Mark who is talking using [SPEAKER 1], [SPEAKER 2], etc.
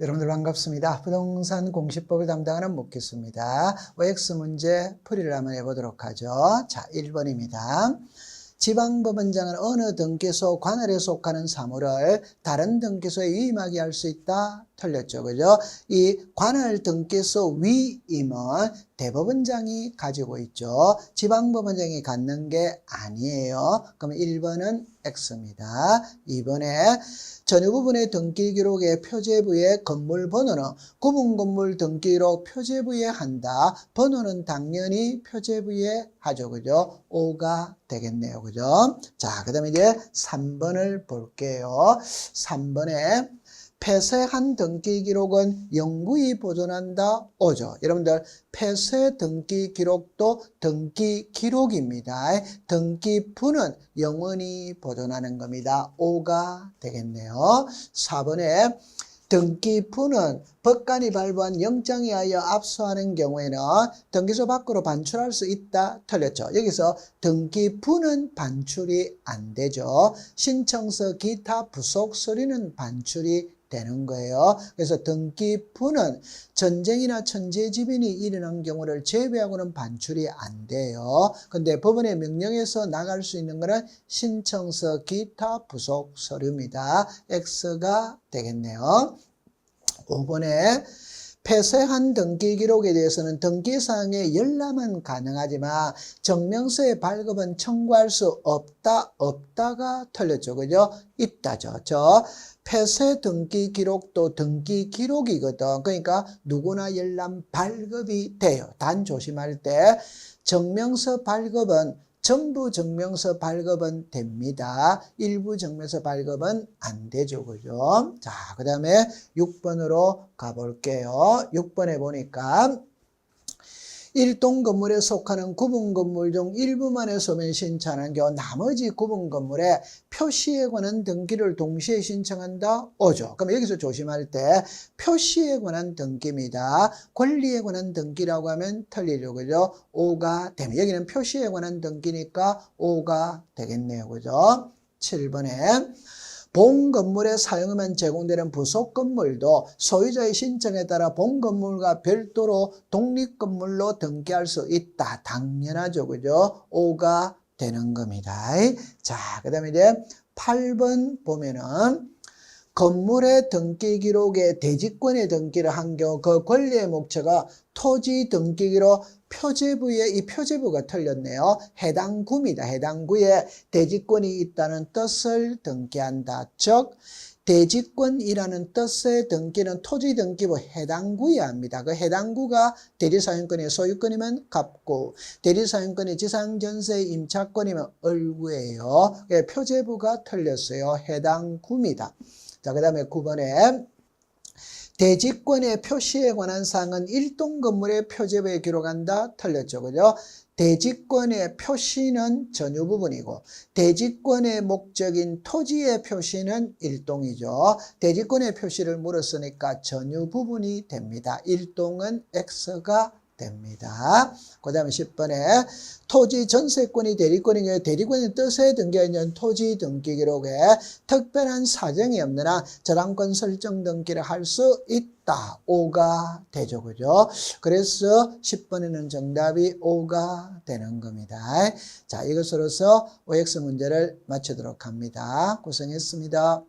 [SPEAKER 1] 여러분들 반갑습니다. 부동산 공시법을 담당하는 목기수입니다. OX 문제 풀이를 한번 해보도록 하죠. 자, 1번입니다. 지방법원장은 어느 등기소 관할에 속하는 사물을 다른 등기소에 위임하게 할 수 있다? 틀렸죠. 그죠? 이 관할 등기소 위임은 대법원장이 가지고 있죠. 지방법원장이 갖는 게 아니에요. 그럼 1번은 X입니다. 2번에 전유 부분의 등기 기록의 표제부의 건물 번호는 구분 건물 등기 기록 표제부에 한다. 번호는 당연히 표제부에 하죠. 그죠? 5가 되겠네요. 그죠? 자, 그 다음에 이제 3번을 볼게요. 3번에 폐쇄한 등기 기록은 영구히 보존한다. 오죠. 여러분들 폐쇄 등기 기록도 등기 기록입니다. 등기부는 영원히 보존하는 겁니다. 5가 되겠네요. 4번에 등기부는 법관이 발부한 영장에 하여 압수하는 경우에는 등기소 밖으로 반출할 수 있다. 틀렸죠. 여기서 등기부는 반출이 안 되죠. 신청서 기타 부속 서류는 반출이 되는 거예요. 그래서 등기부는 전쟁이나 천재지변이 일어난 경우를 제외하고는 반출이 안 돼요. 근데 법원의 명령에서 나갈 수 있는 거는 신청서 기타 부속 서류입니다. X가 되겠네요. 5번에 폐쇄한 등기 기록에 대해서는 등기사항의 열람은 가능하지만 정명서의 발급은 청구할 수 없다 없다가 틀렸죠. 그죠? 있다죠. 저 폐쇄 등기 기록도 등기 기록이거든. 그러니까 누구나 열람 발급이 돼요. 단 조심할 때 정명서 발급은 전부 증명서 발급은 됩니다. 일부 증명서 발급은 안 되죠. 그죠? 자, 그 다음에 6번으로 가볼게요. 6번에 보니까 일동 건물에 속하는 구분 건물 중 일부만의 소면 신청하는 경우 나머지 구분 건물에 표시에 관한 등기를 동시에 신청한다? 오죠. 그럼 여기서 조심할 때 표시에 관한 등기입니다. 권리에 관한 등기라고 하면 틀리죠. 그죠? 5가 되면 여기는 표시에 관한 등기니까 5가 되겠네요. 그죠? 7번에 본 건물에 사용하면 제공되는 부속 건물도 소유자의 신청에 따라 본 건물과 별도로 독립 건물로 등기할 수 있다. 당연하죠. 그죠? 5가 되는 겁니다. 자, 그 다음에 이제 8번 보면은 건물의 등기 기록에 대지권의 등기를 한 경우 그 권리의 목적가 토지 등기기로 표제부에 이 표제부가 틀렸네요. 해당 구입니다. 해당 구에 대지권이 있다는 뜻을 등기한다. 즉 대지권이라는 뜻의 등기는 토지 등기부 해당 구에 합니다. 그 해당 구가 대리사용권의 소유권이면 갑구, 대리사용권의 지상전세 임차권이면 을구예요. 표제부가 틀렸어요. 해당 구입니다. 자, 그 다음에 9번에 대지권의 표시에 관한 사항은 일동 건물의 표제부에 기록한다. 틀렸죠. 그죠? 대지권의 표시는 전유 부분이고 대지권의 목적인 토지의 표시는 일동이죠. 대지권의 표시를 물었으니까 전유 부분이 됩니다. 일동은 X가 됩니다. 그 다음에 10번에 토지 전세권이 대리권인 경우 대리권의 뜻에 등기하 있는 토지 등기 기록에 특별한 사정이 한 저당권 설정 등기를 할 수 있다. 5가 되죠. 그죠? 그래서 10번에는 정답이 5가 되는 겁니다. 자, 이것으로서 OX 문제를 마치도록 합니다. 고생했습니다.